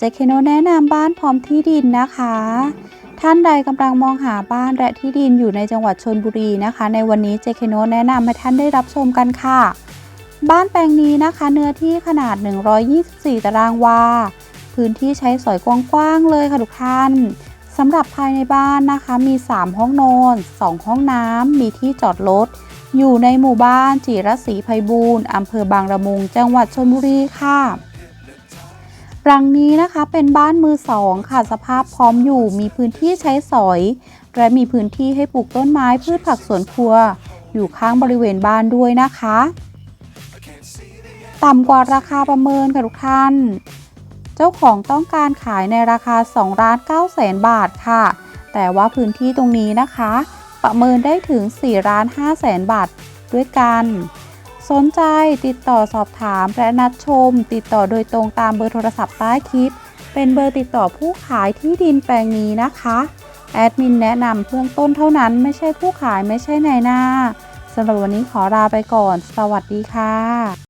เจคโนแนะนำบ้านพร้อมที่ดินนะคะ ท่านใดกำลังมองหาบ้านและที่ดินอยู่ในจังหวัดชนบุรีนะคะ ในวันนี้เจคโนแนะนำให้ท่านได้รับชมกันค่ะ บ้านแปลงนี้นะคะ เนื้อที่ขนาด 124 ตารางวา พื้นที่ใช้สอยกว้างๆเลยค่ะทุกท่านสำหรับภายในบ้านนะคะ มี 3 ห้องนอน 2 ห้องน้ำ มีที่จอดรถ อยู่ในหมู่บ้านจิรศรีไพบูลย์อำเภอบางละมุง จังหวัดชลบุรีค่ะ หลังนี้นะคะเป็นบ้านมือสองค่ะสภาพพร้อมอยู่มีพื้นที่ใช้สอย และมีพื้นที่ให้ปลูกต้นไม้พืชผักสวนครัว อยู่ข้างบริเวณบ้านด้วยนะคะ ต่ำกว่าราคาประเมินค่ะทุกท่าน เจ้าของต้องการขายในราคา2ล้าน9แสนบาทค่ะ แต่ว่าพื้นที่ตรงนี้นะคะ ประเมินได้ถึง4ล้าน5แสนบาทด้วยกัน สนใจติดต่อสอบถามและนัดชม ติดต่อโดยตรงตามเบอร์โทรศัพท์ใต้คลิป เป็นเบอร์ติดต่อผู้ขายที่ดินแปลงนี้นะคะแอดมินแนะนำเบื้องต้นเท่านั้นไม่ใช่ผู้ขายไม่ใช่นายหน้าสำหรับวันนี้ขอลาไปก่อน สวัสดีค่ะ